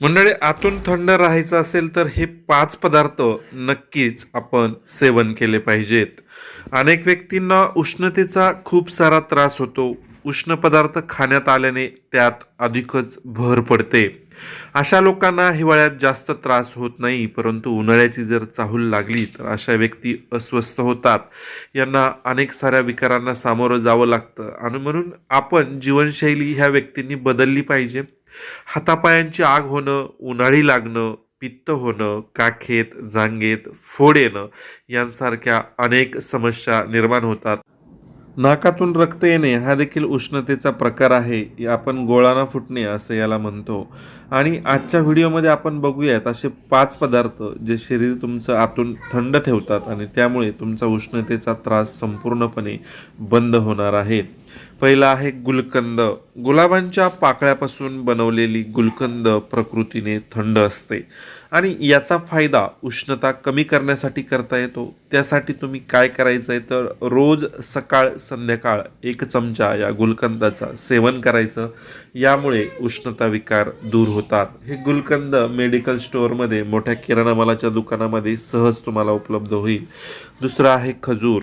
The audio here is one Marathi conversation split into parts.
मंडळी आतून थंड राहायचं असेल तर हे पाच पदार्थ नक्कीच आपण सेवन केले पाहिजेत. अनेक व्यक्तींना उष्णतेचा खूप सारा त्रास होतो. उष्ण पदार्थ खाण्यात आल्याने त्यात अधिकच भर पडते. अशा लोकांना हिवाळ्यात जास्त त्रास होत नाही परंतु उन्हाळ्याची जर चाहूल लागली तर अशा व्यक्ती अस्वस्थ होतात. यांना अनेक साऱ्या विकारांना सामोरं जावं लागतं. आणि म्हणून आपण जीवनशैली ह्या व्यक्तींनी बदलली पाहिजे. हातापायांची आग होणं उन्हाळी लागणं पित्त होणं काखेत जांगेत फोड येणं यांसारख्या अनेक समस्या निर्माण होतात. नाकातून रक्त येणे हा देखील उष्णतेचा प्रकार आहे आपण गोळाना फुटणे असं याला म्हणतो. आणि आजच्या व्हिडिओमध्ये आपण बघूयात असे पाच पदार्थ जे शरीर तुमचं आतून थंड ठेवतात आणि त्यामुळे तुमचा उष्णतेचा त्रास संपूर्णपणे बंद होणार आहे. पहिला आहे गुलकंद. गुलाबांच्या पाकळ्यापासून बनवलेली गुलकंद प्रकृतीने थंड असते. आणि याचा फायदा उष्णता कमी करण्यासाठी करता येतो. त्यासाठी तुम्ही काय करायचं आहे तर रोज सकाळ संध्याकाळ एक चमचा या गुलकंदाचा सेवन करायचं. यामुळे उष्णता विकार दूर होतात. हे गुलकंद मेडिकल स्टोअरमध्ये मोठ्या किराणा मालाच्या दुकानामध्ये सहज तुम्हाला उपलब्ध होईल. दुसरं आहे खजूर.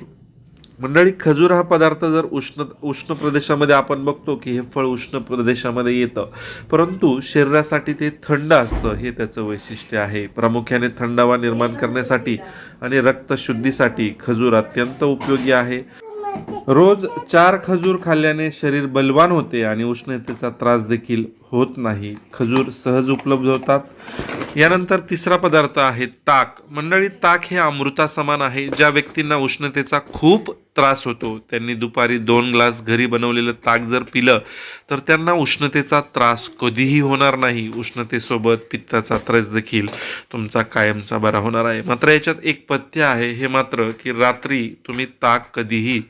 मंडळी खजूर हा पदार्थ जर उष्ण उष्ण प्रदेशामध्ये आपण बघतो की हे फळ उष्ण प्रदेशामध्ये येतं. परंतु शरीरासाठी ते थंड असतं हे त्याचं वैशिष्ट्य आहे. प्रामुख्याने थंडावा निर्माण करण्यासाठी आणि रक्तशुद्धीसाठी खजूर अत्यंत उपयोगी आहे. रोज चार खजूर खाल्ल्याने शरीर बलवान होते आणि उष्णतेचा त्रास देखील होत नाही. खजूर सहज उपलब्ध होतात. यानंतर तिसरा पदार्थ आहे ताक. मंडळी ताक हे अमृता समान आहे. ज्या व्यक्तींना उष्णतेचा खूप त्रास होतो त्यांनी दुपारी दोन ग्लास घरी बनवलेलं ताक जर पिलं तर त्यांना उष्णतेचा त्रास कधीही होणार नाही. उष्णतेसोबत पित्ताचा त्रास देखील तुमचा कायमचा बरा होणार आहे. मात्र याच्यात एक पथ्य आहे हे मात्र की रात्री तुम्ही ताक कधीही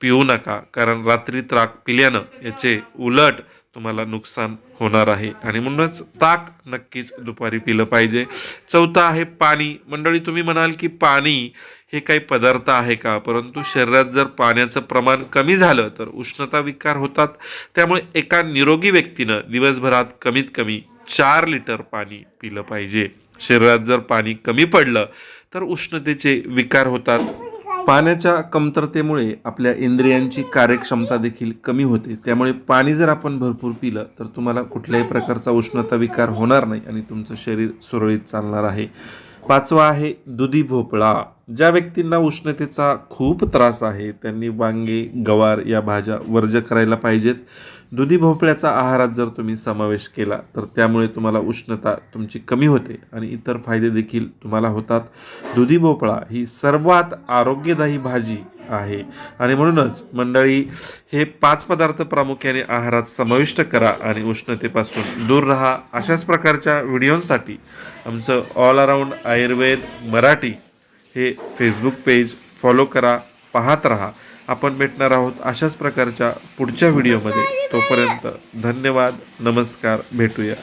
पिऊ नका. कारण रात्री ताक पिल्यानं याचे उलट तुम्हाला नुकसान होणार आहे. आणि म्हणूनच ताक नक्कीच दुपारी पिलं पाहिजे. चौथं आहे पाणी. मंडळी तुम्ही म्हणाल की पाणी हे काही पदार्थ आहे का? परंतु शरीरात जर पाण्याचं प्रमाण कमी झालं तर उष्णता विकार होतात. त्यामुळे एका निरोगी व्यक्तीनं दिवसभरात कमीत कमी चार लिटर पाणी पिलं पाहिजे. शरीरात जर पाणी कमी पडलं तर उष्णतेचे विकार होतात. पाण्याच्या कमतरतेमुळे आपल्या इंद्रियांची कार्यक्षमता देखील कमी होते. त्यामुळे पाणी जर आपण भरपूर पिलं तर तुम्हाला कुठल्याही प्रकारचा उष्णता विकार होणार नाही आणि तुमचं शरीर सुरळीत चालणार आहे. पाचवा आहे दुधी भोपळा. ज्या व्यक्तींना उष्णतेचा खूप त्रास आहे त्यांनी वांगे गवार या भाज्या वर्ज करायला पाहिजेत. दुधी भोपळ्याचा आहारात जर तुम्ही समावेश केला तर त्यामुळे तुम्हाला उष्णता तुमची कमी होते आणि इतर फायदे देखील तुम्हाला होतात. दुधी भोपळा ही सर्वात आरोग्यदायी भाजी आहे. आणि म्हणूनच मंडळी हे पाच पदार्थ प्रामुख्याने आहारात समाविष्ट करा आणि उष्णतेपासून दूर राहा. अशाच प्रकारच्या व्हिडिओंसाठी आमचं ऑल अराऊंड आयुर्वेद मराठी हे फेसबुक पेज फॉलो करा पाहत राहा. आपण भेटणार आहोत अशाच प्रकारच्या पुढच्या व्हिडिओमध्ये तोपर्यंत धन्यवाद नमस्कार भेटूया.